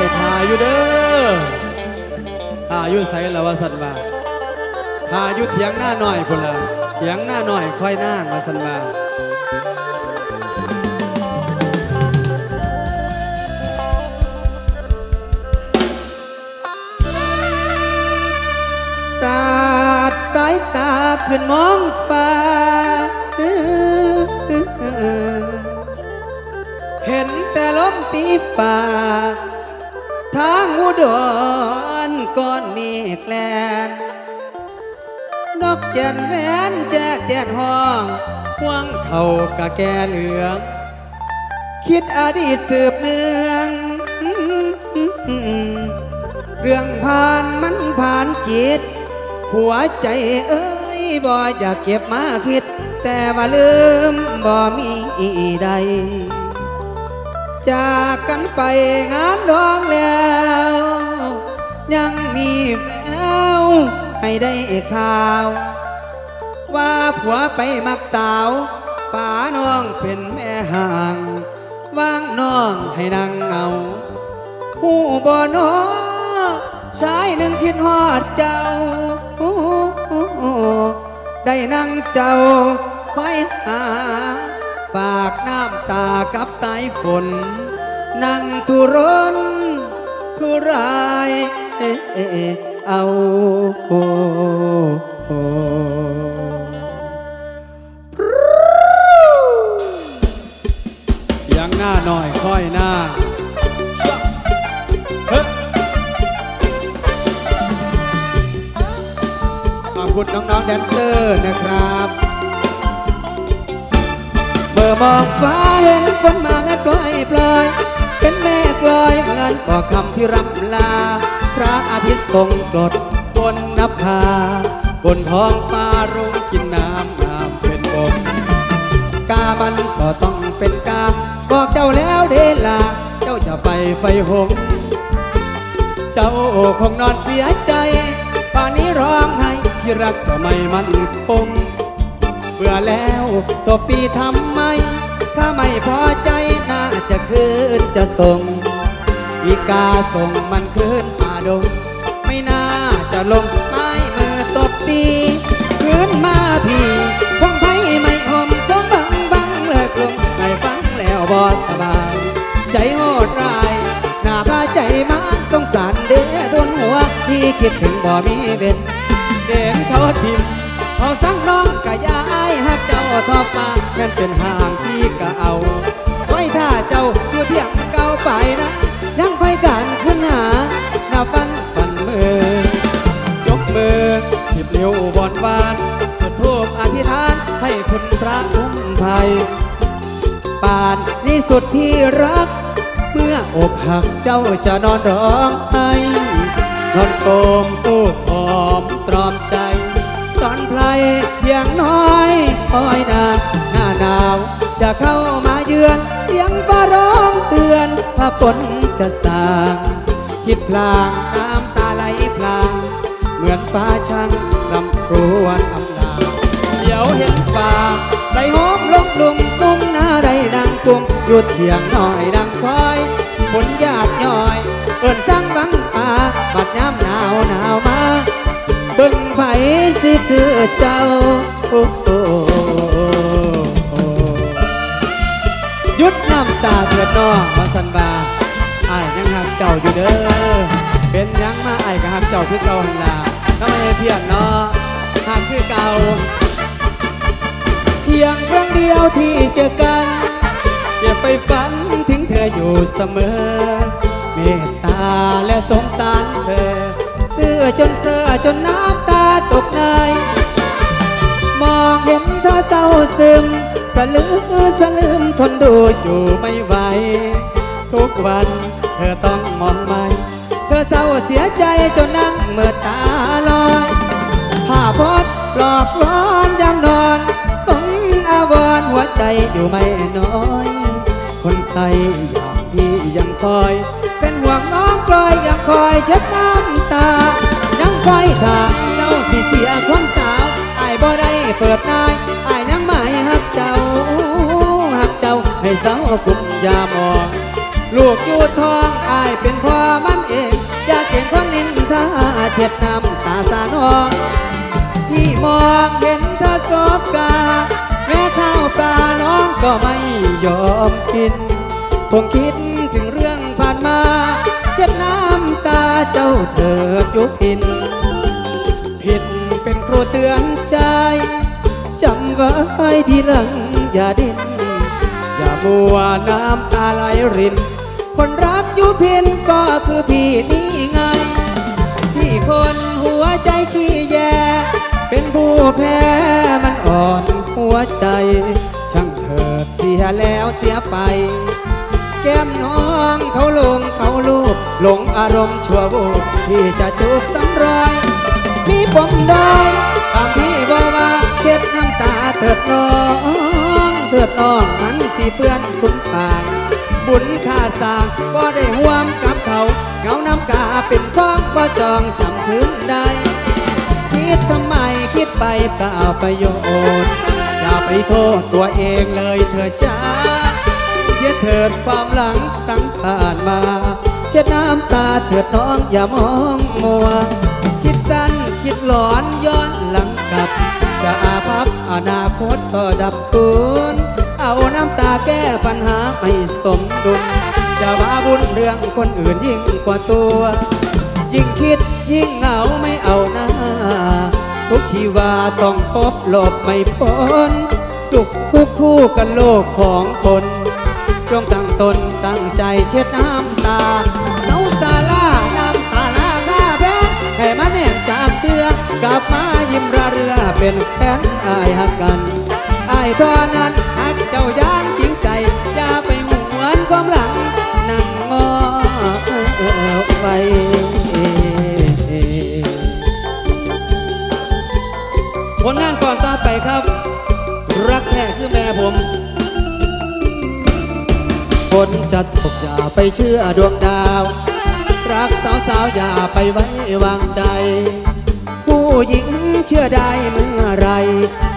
ายทาอยู่เด้อทาอยู่ไสละว่าสันว่าทาอยู่เถียงหน้าหน่อยพุ่นละเถียงหน้าหน่อยค่อยหน้ามาสันว่าสาดสายตาขึ้นมองฟ้า เห็นแต่ลมตีฟ้า ทางอุดรก้อนเมฆแลนนกแจนแหวนแจกแจนห้องห่วงเขากะแกเหลือง คิดอดีตสืบเนือง เรื่องผ่านมันผ่านจิต หัวใจเอ้ยบ่อยากเก็บมาคิด แต่ว่าลืมบ่มีใด จากกันไปงานดองแล้ว ยังมีแววให้ได้ข่าว ว่าผัวไปมักสาวป่าน้องเป็นแม่ห่างว่างน้องให้นั่งเอาหูบ่อนอชายหนึ่งคิดฮอดเจ้า ได้นั่งเจ้าคอยหา ฝากน้ำตากับสายฝน นั่งทุรนทุรายเอเอเอะเอายังหน้าหน่อยค่อยหน้าขอบคุณน้องๆแดนเซอร์นะครับเมองฟ้าเห็นฝนมาแม่ปล่อยปลอย เป็นแม่กลอยเหมือนบอกคำที่รำลา พระอาทิตย์ทรงกรดบนนภา บนท้องฟ้ารุ่งกินน้ำน้ำเป็นบกกามันก็ต้องเป็นกา บอกเจ้าแล้วเดลา เจ้าจะไปไฟหง เจ้าคงนอนเสียใจป่านนี้ร้องไห้ที่รักจะไม่มั่นคงเบื่อแล้วตบตีทำไม ถ้าไม่พอใจน่าจะคืนจะส่ง อีกาส่งมันคืนป่าดง ไม่น่าจะลงไม้มือตบตีคืนมาพี่คงไพ่ไม่หอมคงบังบังเลิกลงไม่ฟังแล้วบอสบายใจโหดร้ายหน้าพาใจมาสงสารเด้ทนหัวพี่คิดถึงบ่มีเบ็นเด่นเขาทิมเขาสั่งน้องกะยายหักเจ้าทอบมาแม่นเป็นหา กะเอาไว้ถ้าเจ้าอยู่เที่ยงเก่าไปนะยังไปกันขึ้นหาหน้าฟันฟันมือยกมือสิบเลี้ยวบอนวานจุดทูบอธิษฐานให้คุณพระคุ้มภัยป่านนี้สุดที่รัก เมื่ออกหักเจ้าจะนอนร้องไห้นอนโสมสู้หอมตรอมใจตอนไพลเพียงน้อยอ้อยนาหน้าหนาว จะเข้ามาเยือน เสียงฟ้าร้องเตือนว่าฝนจะสางคิดพลางน้ำตาไหลพลาง เหมือนฟ้าช่างลำครวนอำลาเดี๋ยวเห็นป่าได้หอมลงลุมตุ้งหน้าได้ดังกุ้งหยุดเถียงหน่อยดังคอยฝนหยาดย่อย เอินสร้างบังป่าบัดย้ำหนาวหนาวมาเบิ่งไผสิคือเจ้าำตาเถิดน้องมาสันบาไอ้ยังหักเจ้าอยู่เด้อเป็นยังมาไอ้ก็หักเจ้าคือเก่าหันลาก็ไม่เพียงเนาะหักคือเก่าเพียงครั้งเดียวที่เจอกัน อย่าไปฝันถึงเธออยู่เสมอ เมตตาและสงสารเธอเสื้อจนเสื้อจนน้ำตาตกในมองเห็นเธอเศร้าซึมสลืมสลืมทนดู อยู่ไม่ไหว ทุกวันเธอต้องมองไม่เธอเศร้าเสียใจจนนั่งเมื่อตาลอยผ้าพดปลอกร้อนยามนอนคงอาวรหัวใจอยู่ไม่น้อย คนไทยอย่างพี่ยังคอย เป็นห่วงน้องกลอยยังคอยเช็ดน้ำตา ยังคอยถามเจ้าสิเสียความสาวไอายบ่ได้เปิดนายไอายยังไม่หักเจ้าหักเจ้าให้เศ ร้ากุมยามอง ลูกอยู่ทองอายเป็นพ่อมันเอง อยากเห็นคนลินทาเช็ดน้ำตาสาน้อง พี่มองเห็นเธอสบกาแม่ข้าวปลาน้องก็ไม่ยอมกิน คงคิดถึงเรื่องผ่านมา เช็ดน้ำตาเจ้าเถิดยุพิน ผิดเป็นครูเตือนใจจำไว้ทีหลังอย่าดิ้น มัวน้ำตาไหลริน คนรักยุพินก็คือพี่นี่ไง พี่คนหัวใจขี้แยเป็นผู้แพ้มันอ่อนหัวใจ ช่างเถิดเสียแล้วเสียไป แก้มน้องเขาลงเขาลูบหลงอารมณ์ชั่ววูบที่จะจูบสำรอยมีปมดอยตามพี่บอกว่าเช็ดน้ำตาเถิดน้องเถิดน้อง สิเปื้อนคุณปานบุญขาสร้างก็ได้ห่วมกับเขาเงาน้ำกาเป็นฟ้องก็จองจำถึงได้คิดทำไมคิดไปเปล่าประโยชน์อย่าไปโทษตัวเองเลยเธอจ้าเสียเถิดความหลังตั้งผ่านมา เช็ดน้ำตาเถิดน้องอย่ามองมัว คิดสั้นคิดหลอนย้อนหลังกลับ จะอาภัพอนาคตก็ดับสูญาน้ำตาแก้ปัญหาให้สมดุลจะมาบุญเรื่องคนอื่นยิ่งกว่าตัว ยิ่งคิดยิ่งเหงาไม่เอาหน้า ทุกชีวาต้องพบหลบไม่พ้น สุขทุกข์คู่กันโลกของคนจงตั้งตนตั้งใจเช็ดน้ำตาเอาสาลาน้ำตาลาข้าเพชรให้มันแน่จากเตือกลับมายิ้มระเรือเป็น ฝนจะตกอย่าไปเชื่อดวงดาว รักสาวๆอย่าไปไว้วางใจ ผู้หญิงเชื่อได้เมื่อไร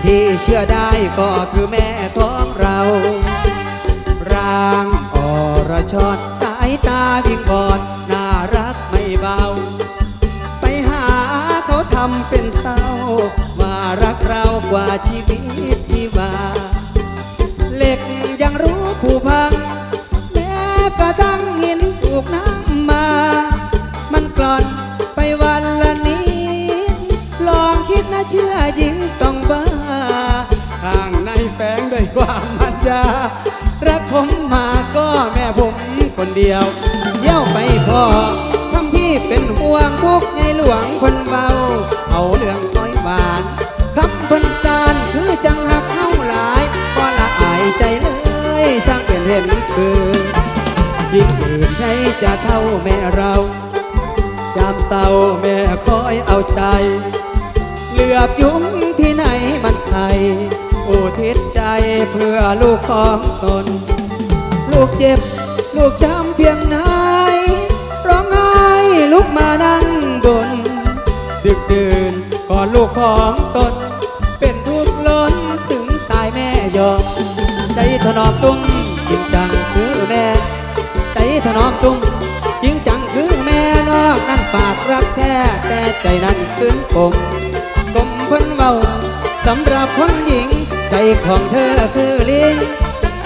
ที่เชื่อได้ก็คือแม่ของเราร่างอรชรสายตาวิงบอนน่ารักไม่เบา ไปหาเขาทำเป็นเศร้ามารักเรากว่าชีวิต ยา รักผมมาก็แม่ผมคนเดียวเยี่ยวไปพอทำพี่เป็นห่วงทุกข์ไงหลวงคนเบา เอาเรื่องน้อยหวานคำคนจานคือจังหักเท่าหลาย ก็ละอายใจเลยสร้างเป็นเห็นคืนยิ่งอื่นให้จะเท่าแม่เรายามเศร้าแม่คอยเอาใจ เหลือบยุ้งที่ไหนมันไทยโอทิศ เพื่อลูกของตน ลูกเจ็บ ลูกช้ำเพียงไหนร้องไห้ลุกมานั่งบน ดึกดื่นก่อนลูกของตน เป็นทุกข์ล้นถึงตายแม่ยอมใจถนอมตุ้มจริงจังคือแม่ ใจถนอมตุ้มจริงจังคือแม่นอกนั่นปากรักแท้แต่ใจนั้นคืนคมสมเพิ่นเบาสำหรับคนหญิง ใจของเธอคือลิง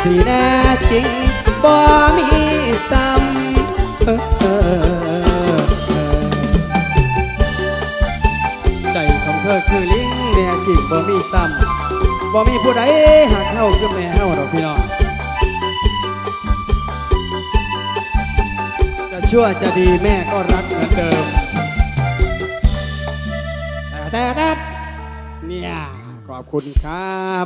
สีแน่จริงบ่มีซ้ำใจของเธอคือลิงแน่จริงบ่มีซ้ำบ่มีผู้ใดหากเข้าคือแม่เฮาดอกพี่น้องจะชั่วจะดีแม่ก็รักเหมือนเดิมแต่แต่แต่เนี่ยขอบคุณครับ